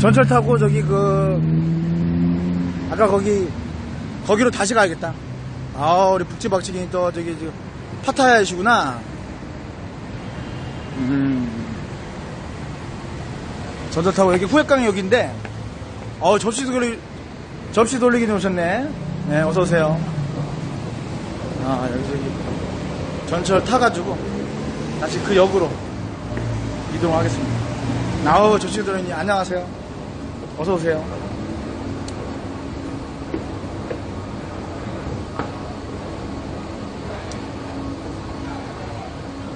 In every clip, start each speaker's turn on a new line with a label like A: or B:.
A: 전철 타고 저기 그 아까 거기 거기로 다시 가야겠다. 아 우리 북지박치기 또 저기 저 파타야시구나. 음. 전철 타고 여기 후회강 역인데 어 접시 돌리 접시 돌리기 오셨네. 네 어서 오세요. 아 여기 전철 타가지고 다시 그 역으로 이동하겠습니다. 아우 접시 돌리니 안녕하세요. 어서 오세요.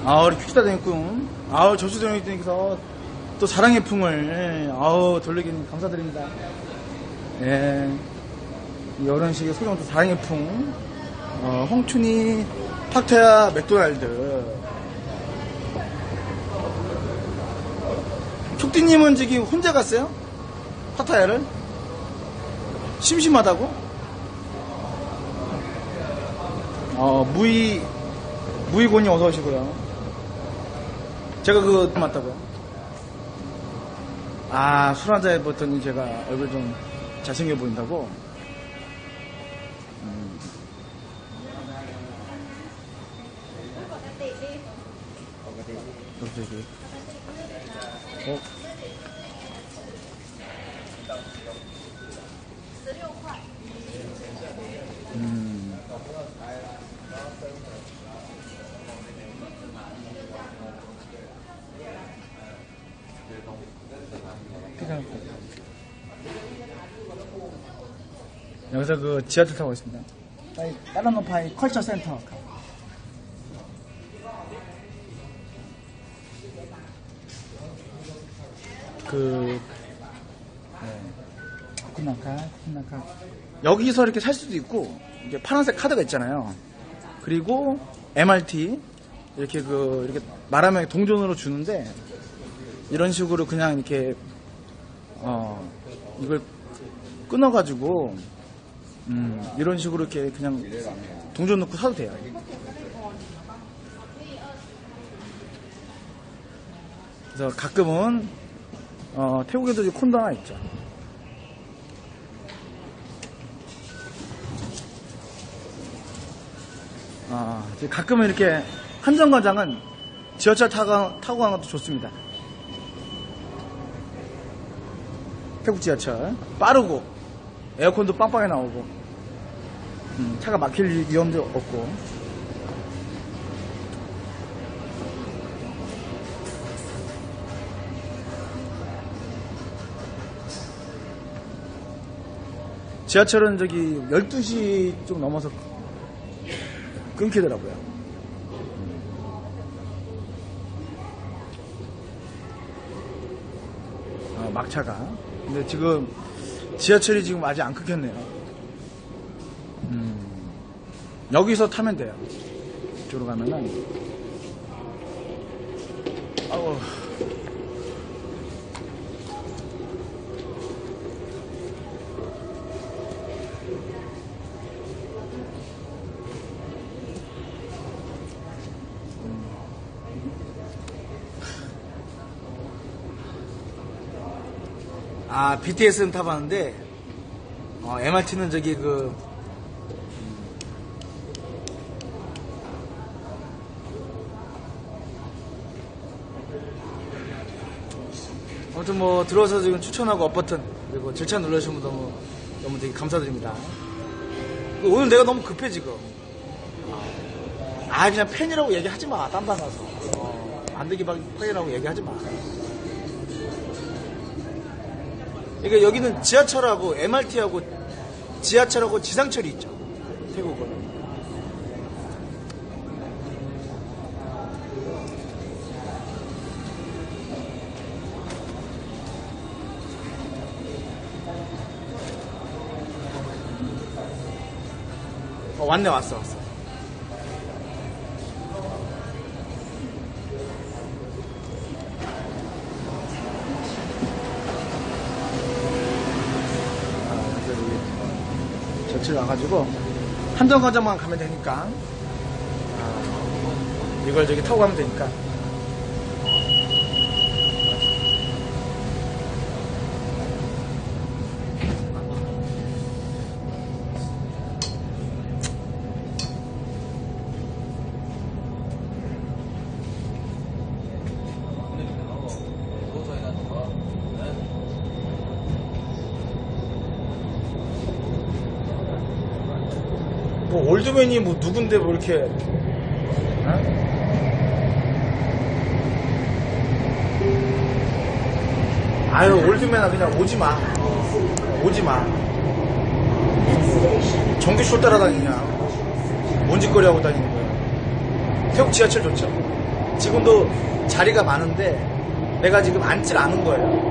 A: 아, 우리 퀴즈다 되니군. 아우, 저수정님께서 또 사랑의 풍을, 아우, 돌리기는 감사드립니다. 예. 이 어른식의 소정도 사랑의 풍. 어, 홍춘이, 팍테야, 맥도날드. 촉디님은 저기 혼자 갔어요? 파타야를? 심심하다고? 어, 무이, 무이곤이 어서 오시고요. 제가 그거 맞다고요? 아, 술 한잔 해봤더니 제가 얼굴 좀 잘생겨 보인다고? 음. 갑자기. 어? 음. 여기서 그 지하철 타고 있습니다. 파이, 다른 노파이 컬처 센터. 그, 네. 쿠나카, 쿠나카. 여기서 이렇게 살 수도 있고, 이게 파란색 카드가 있잖아요. 그리고 MRT, 이렇게 그, 이렇게 말하면 동전으로 주는데, 이런 식으로 그냥 이렇게, 어, 이걸 끊어가지고, 음, 이런 식으로 이렇게 그냥 동전 넣고 사도 돼요. 그래서 가끔은, 어, 태국에도 콘도 하나 있죠. 아, 가끔은 이렇게 한정거장은 지하철 타고, 타고 가는 것도 좋습니다. 태국 지하철. 빠르고, 에어컨도 빵빵히 나오고, 음, 차가 막힐 위험도 없고. 지하철은 저기 12시 좀 넘어서 끊기더라고요. 어, 막차가. 근데 지금 지하철이 지금 아직 안 끊겼네요. 음, 여기서 타면 돼요. 이쪽으로 가면은. 아우. 아, BTS는 타봤는데, 어, MRT는 저기 그, 아무튼 뭐, 들어와서 지금 추천하고 업버튼, 그리고 절차 눌러주신 분 너무, 너무 되게 감사드립니다. 오늘 내가 너무 급해, 지금. 아, 그냥 팬이라고 얘기하지 마. 딴방 가서. 어, 안 되기 팬이라고 얘기하지 마. 그러니까 여기는 지하철하고 MRT하고 지하철하고 지상철이 있죠. 태국은. 어, 왔네, 왔어, 왔어. 며칠 와가지고 한정 과정만 가면 되니까. 아, 이걸 저기 타고 가면 되니까 뭐 올드맨이 뭐 누군데 뭐 이렇게 어? 아유 올드맨아 그냥 오지마. 오지마. 쇼 따라다니냐. 뭔 짓거리 하고 다니는 거야. 태국 지하철 좋죠. 지금도 자리가 많은데 내가 지금 앉질 않은 거예요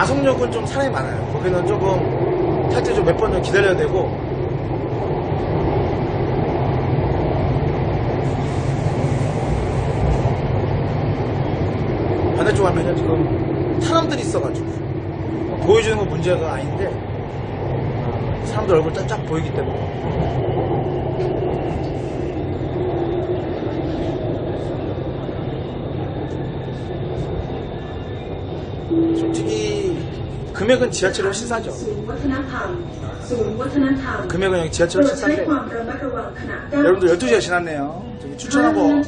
A: 아송역은 좀 사람이 많아요. 거기는 조금 탈 때 좀 몇 번 좀 기다려야 되고. 반대쪽 하면은 지금 사람들이 있어가지고 보여주는 건 문제가 아닌데 사람들 얼굴 쫙쫙 보이기 때문에 솔직히 금액은 지하철이 훨씬 싸죠. 금액은
B: 지하철이
A: 훨씬 싼데. 여러분들 12시가 지났네요. 저기 추천하고,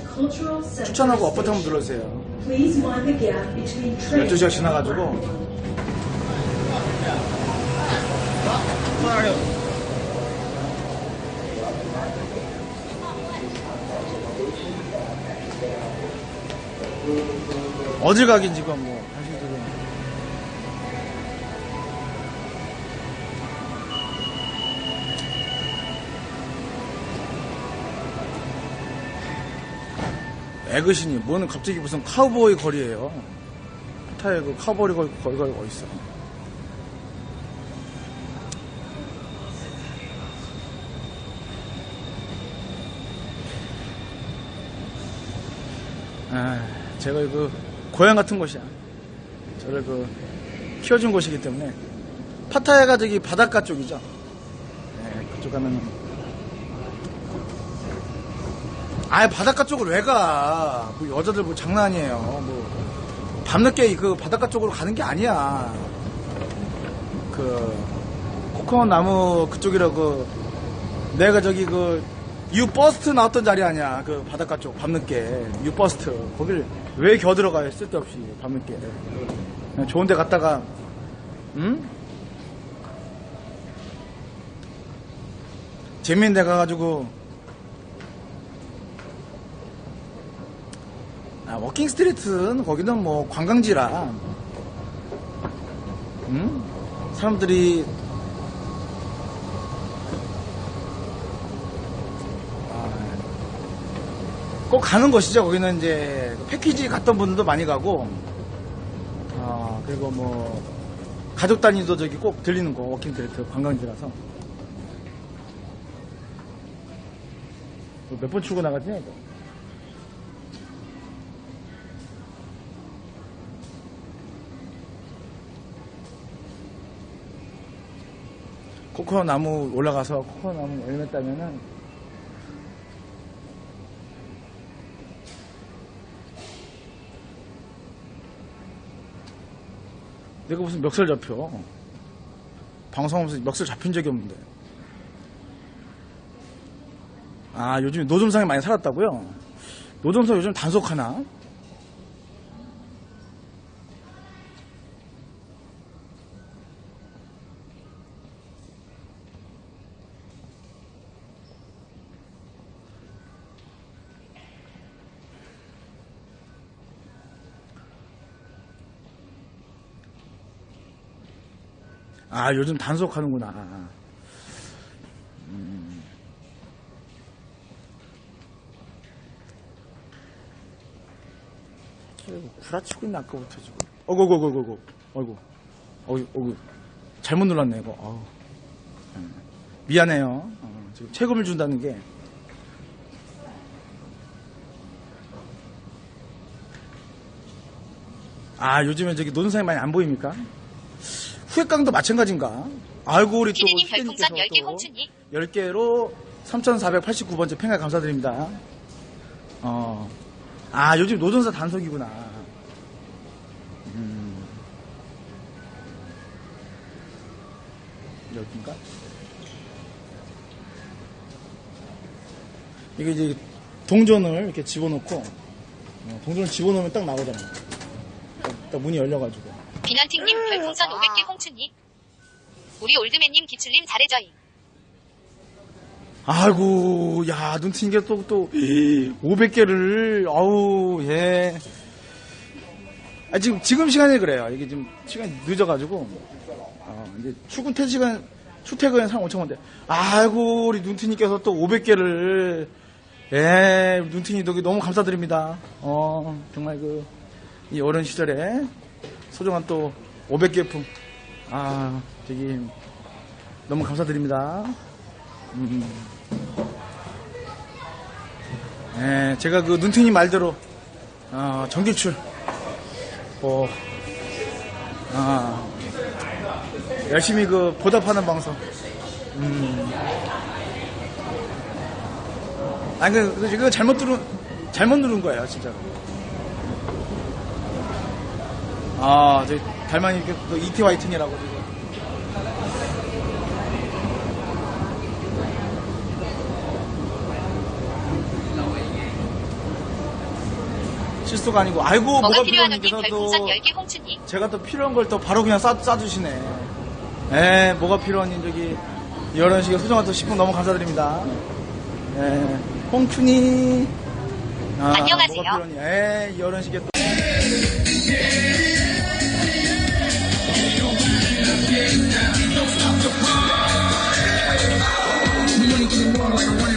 A: 추천하고 업버튼 한번 눌러주세요. 12시가 지나가지고. 어딜 가긴 지금 뭐. 에그신이 뭐는 갑자기 무슨 카우보이 거리예요 타에 그 카우보이 거리, 거리가 어딨어 아, 제가 그 고향 같은 곳이야. 저를 그 키워준 곳이기 때문에 파타야가 저기 바닷가 쪽이죠. 네, 그쪽 가면은 아예 바닷가 쪽을 왜 가? 뭐 여자들 뭐 장난 아니에요. 뭐 밤늦게 그 바닷가 쪽으로 가는 게 아니야. 그 코코넛 나무 그쪽이라고 내가 저기 그 유버스트 나왔던 자리 아니야. 그 바닷가 쪽 밤늦게 유버스트 거길 왜 겨들어가요? 쓸데없이 밤늦게 그냥 좋은 데 갔다가 응? 재밌는 데 가가지고 아, 워킹 스트리트는 거기는 뭐 관광지라 응? 사람들이 꼭 가는 곳이죠. 거기는 이제 패키지 갔던 분들도 많이 가고, 아, 그리고 뭐, 가족 단위도 저기 꼭 들리는 거, 워킹 트리트 관광지라서. 몇 번 출고 나가지, 코코넛 나무 올라가서 코코넛 나무 열매 따면은 내가 무슨 멱살 잡혀. 방송하면서 멱살 잡힌 적이 없는데. 아, 요즘 노점상에 많이 살았다고요? 노점상 요즘 단속하나? 아, 요즘 단속하는구나. 음. 아이고, 구라치고 있네, 아까부터 지금. 어구, 어구, 어구, 어구, 어이구, 어이구, 어이구. 잘못 눌렀네, 이거. 아우. 음. 미안해요. 어, 지금 세금을 준다는 게. 아, 요즘에 저기 노동상이 많이 안 보입니까? 후액강도 마찬가지인가? 아이고, 우리 또
C: 피디님 별풍선
A: 휴대님께서
C: 10개
A: 또
C: 홍춘이
A: 10개로 3,489번째 팽가 감사드립니다. 어. 아, 요즘 노동사 단속이구나. 음. 여긴가? 이게 이제 동전을 이렇게 집어넣고, 어, 동전을 집어넣으면 딱 나오잖아. 딱, 딱 문이 열려가지고.
C: 비난팅님 별풍선 500개 홍춘이 우리 올드맨님 기출님 잘해줘잉.
A: 아이고, 야, 눈튄게 또, 또, 500개를, 아우, 예. 아, 지금, 지금 시간이 그래요. 이게 지금 시간이 늦어가지고, 어, 이제 출근 퇴시간, 출퇴근에 사람 엄청 많은데, 아이고, 우리 눈티님께서 또 500개를, 예, 눈티님 덕에 너무 감사드립니다. 어, 정말 그, 이 어린 시절에 소중한 또 500개 품, 아, 되게, 너무 감사드립니다. 음. 예, 제가 그 눈탱이 말대로 어, 전기출 뭐 아, 열심히 그 보답하는 방송. 음. 아니 그, 그 이거 잘못 누른 잘못 누른 거예요 진짜로. 아, 저 달만이 그 이티 화이팅이라고 지금. 실수가 아니고 아이고
C: 뭐가
A: 뭐가
C: 필요한 언니
A: 필요하니까
C: 별풍선
A: 또
C: 10개 홍춘이
A: 제가 또 필요한 걸 또 바로 그냥 싸, 싸주시네. 에 뭐가 필요하니 저기 이런 식의 소중한 또 식품 너무 감사드립니다. 에 홍춘이 아,
C: 안녕하세요.
A: 에 이런 식의 또 Don't stop the party. Wanna get it more like